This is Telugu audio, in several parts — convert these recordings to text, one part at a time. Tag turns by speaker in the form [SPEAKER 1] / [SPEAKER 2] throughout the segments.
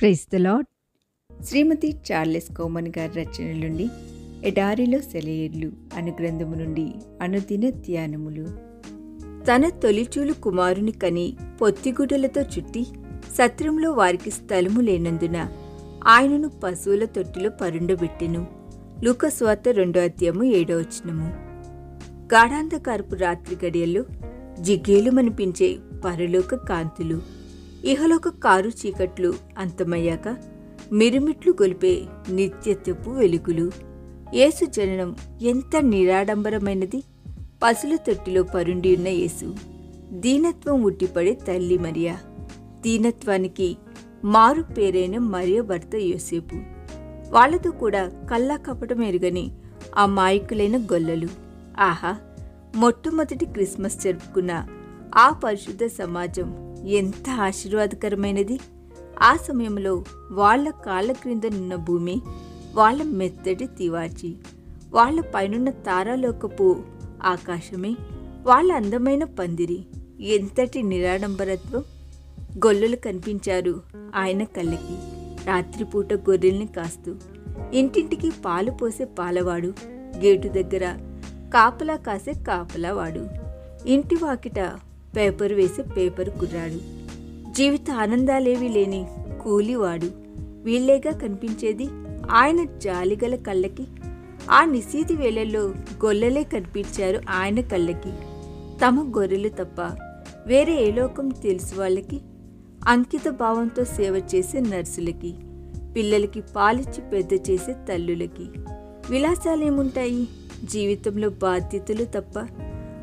[SPEAKER 1] Praise the lord
[SPEAKER 2] Shrimati Charles Cowman గారి రచన నుండి ఎడారిలో సెలయేర్లు అను గ్రంథము నుండి అనుదిన ధ్యానములు. తన తొలిచూలు కుమారుని కని పొత్తిగుడ్డలతో చుట్టి సత్రంలో వారికి స్థలము లేనందున ఆయనను పశువుల తొట్టిలో పరుండబెట్టెను. లూకస్వార్త రెండో అధ్యాయము ఏడో వచనము. గాఢాంధకారపు రాత్రి గడియల్లో జిగేలుమనిపించే పరలోక కాంతులు. ఇహలోక కారు చీకట్లు అంతమయ్యాక మిరుమిట్లు గొలిపే నిత్యత్వపు వెలుగులు. యేసు జననం ఎంత నిరాడంబరమైనది. పసుల తొట్టిలో పరుండి ఉన్న యేసు దీనత్వం ఉట్టిపడే తల్లి మరియా. దీనత్వానికి మారు పేరైన మరియ భర్త యోసేపు. వాళ్ళతో కూడా కల్లా కపటం ఎరుగని ఆ మాయకులైన గొల్లలు. ఆహా మొట్టమొదటి క్రిస్మస్ జరుపుకున్న ఆ పరిశుద్ధ సమాజం ఎంత ఆశీర్వాదకరమైనది? ఆ సమయంలో వాళ్ళ కాళ్ళ క్రింద నున్న భూమి వాళ్ళ మెత్తటి తివాచి వాళ్ళ పైనున్న తారాలోకపు ఆకాశమే వాళ్ళ అందమైన పందిరి ఎంతటి నిరాడంబరత్వం! గొల్లలు కనిపించారు ఆయన కళ్ళకి రాత్రిపూట గొర్రెల్ని కాస్తూ. ఇంటింటికి పాలు పోసే పాలవాడు గేటు దగ్గర కాపలా కాసే కాపలావాడు ఇంటి వాకిట పేపర్ వేసే పేపర్ కుర్రాడు. జీవిత ఆనందాలేవి లేని కూలివాడు. వీళ్ళేగా కనిపించేది? ఆయన జాలిగల కళ్ళకి. ఆ నిశీతి వేళల్లో గొల్లలే కనిపించారు ఆయన కళ్ళకి. తమ గొర్రెలు తప్ప వేరే ఏ లోకం తెలుసు వాళ్ళకి? అంకిత భావంతో సేవ చేసే నర్సులకి. పిల్లలకి పాలిచ్చి పెద్ద చేసే తల్లులకి. విలాసాలేముంటాయి? జీవితంలో బాధ్యతలు తప్ప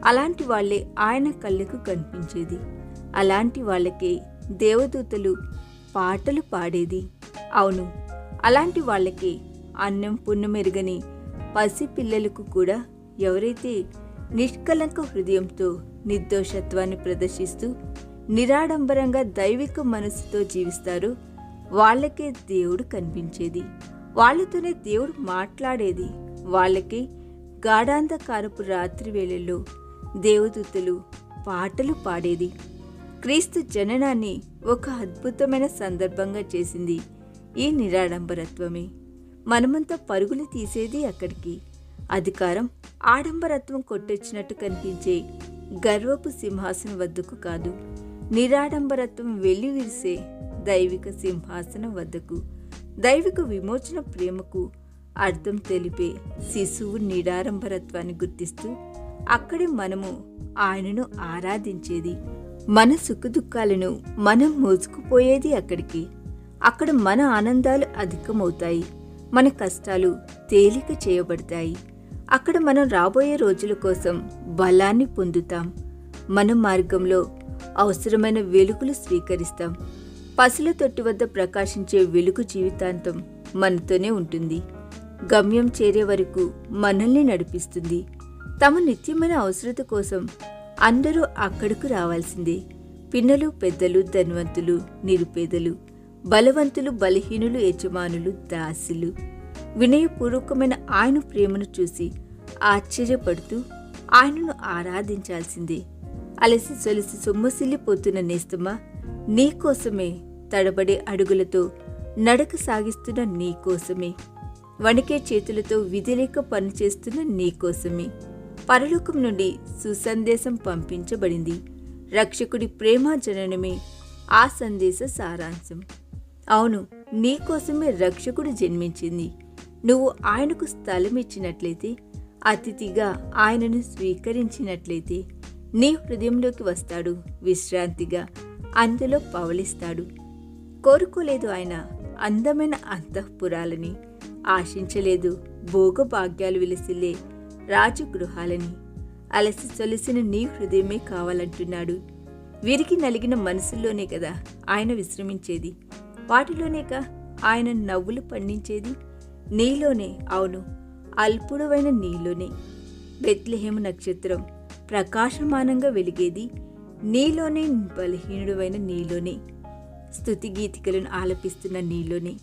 [SPEAKER 2] అలాంటి వాళ్ళే ఆయన కళ్ళకు కనిపించేది. అలాంటి వాళ్ళకే దేవదూతలు పాటలు పాడేది. అవును అలాంటి వాళ్ళకే అన్నం పున్నమెరుగని పసి పిల్లలకు కూడా ఎవరైతే నిష్కలంక హృదయంతో నిర్దోషత్వాన్ని ప్రదర్శిస్తూ నిరాడంబరంగా దైవిక మనసుతో జీవిస్తారో వాళ్ళకే దేవుడు కనిపించేది. వాళ్ళతోనే దేవుడు మాట్లాడేది. వాళ్ళకే గాఢాంధకారపు రాత్రి వేళల్లో దేవదూతలు పాటలు పాడేది. క్రీస్తు జననాన్ని ఒక అద్భుతమైన సందర్భంగా చేసింది ఈ నిరాడంబరత్వమే. మనమంతా పరుగులు తీసేది అక్కడికి. అధికారం ఆడంబరత్వం కొట్టొచ్చినట్టు కనిపించే గర్వపు సింహాసనం వద్దకు కాదు నిరాడంబరత్వం వెళ్ళి విరిసే దైవిక సింహాసనం వద్దకు దైవిక విమోచన ప్రేమకు అర్థం తెలిపే శిశువు నిరాడంబరత్వాన్ని గుర్తిస్తూ అక్కడే మనము ఆయనను ఆరాధించేది. మన సుఖదుఖాలను మనం మోసుకుపోయేది అక్కడికి. అక్కడ మన ఆనందాలు అధికమవుతాయి. మన కష్టాలు తేలిక చేయబడతాయి. అక్కడ మనం రాబోయే రోజుల కోసం బలాన్ని పొందుతాం. మన మార్గంలో అవసరమైన వెలుగులు స్వీకరిస్తాం. పసుల తొట్టి వద్ద ప్రకాశించే వెలుగు జీవితాంతం మనతోనే ఉంటుంది. గమ్యం చేరే వరకు మనల్ని నడిపిస్తుంది. తమ నిత్యమైన అవసరత కోసం అందరూ అక్కడకు రావాల్సిందే. పిన్నలు పెద్దలు ధనవంతులు నిరుపేదలు బలవంతులు బలహీనులు యజమానులు దాసులు. వినయపూర్వకమైన ఆయన ప్రేమను చూసి ఆశ్చర్యపడుతూ ఆయనను ఆరాధించాల్సిందే. అలసి సొలసి సొమ్మసిల్లిపోతున్న నేస్తమా నీకోసమే తడబడే అడుగులతో నడక సాగిస్తున్న నీకోసమే వణికే చేతులతో విధిలేక పనిచేస్తున్న నీకోసమే పరలోకం నుండి సుసందేశం పంపించబడింది. రక్షకుడి ప్రేమ జననమే ఆ సందేశ సారాంశం. అవును నీకోసమే రక్షకుడు జన్మించింది. నువ్వు ఆయనకు స్థలం ఇచ్చినట్లయితే అతిథిగా ఆయనను స్వీకరించినట్లయితే నీ హృదయంలోకి వస్తాడు విశ్రాంతిగా అందులో పవలిస్తాడు కోరుకోలేదు ఆయన అందమైన అంతఃపురాలని. ఆశించలేదు భోగభాగ్యాలు విలసిల్లే రాజగృహాలని అలసి సొలిసిన నీ హృదయమే కావాలంటున్నాడు. వీరికి నలిగిన మనసుల్లోనే కదా ఆయన విశ్రమించేది. వాటిలోనేక ఆయన నవ్వులు పండించేది. నీలోనే అవును అల్పుడవైన నీలోనే. బెత్లెహేము నక్షత్రం ప్రకాశమానంగా వెలిగేది. నీలోనే బలహీనుడవైన నీలోనే. స్థుతి గీతికలను ఆలపిస్తున్న నీలోనే.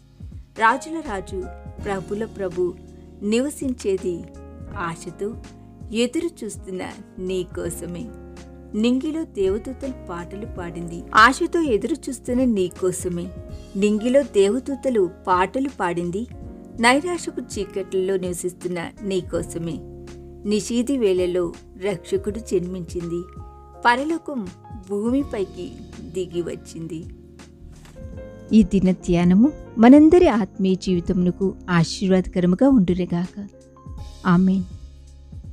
[SPEAKER 2] రాజుల రాజు ప్రభుల ప్రభు నివసించేది ఆశతో ఎదురు చూస్తున్న నీ కోసమే. నింగిలో దేవదూతలు పాటలు పాడింది. ఆశతో ఎదురు చూస్తున్న నీకోసమే నింగిలో దేవదూతలు పాటలు పాడింది. నైరాశపు చీకట్లలో నివసిస్తున్న నీకోసమే నిషీది వేళలో రక్షకుడు జన్మించింది. పరలోకం భూమిపైకి దిగి వచ్చింది.
[SPEAKER 1] ఈ దిన ధ్యానము మనందరి ఆత్మీయ జీవితమునకు ఆశీర్వాదకరముగా ఉండునుగాక. Amén.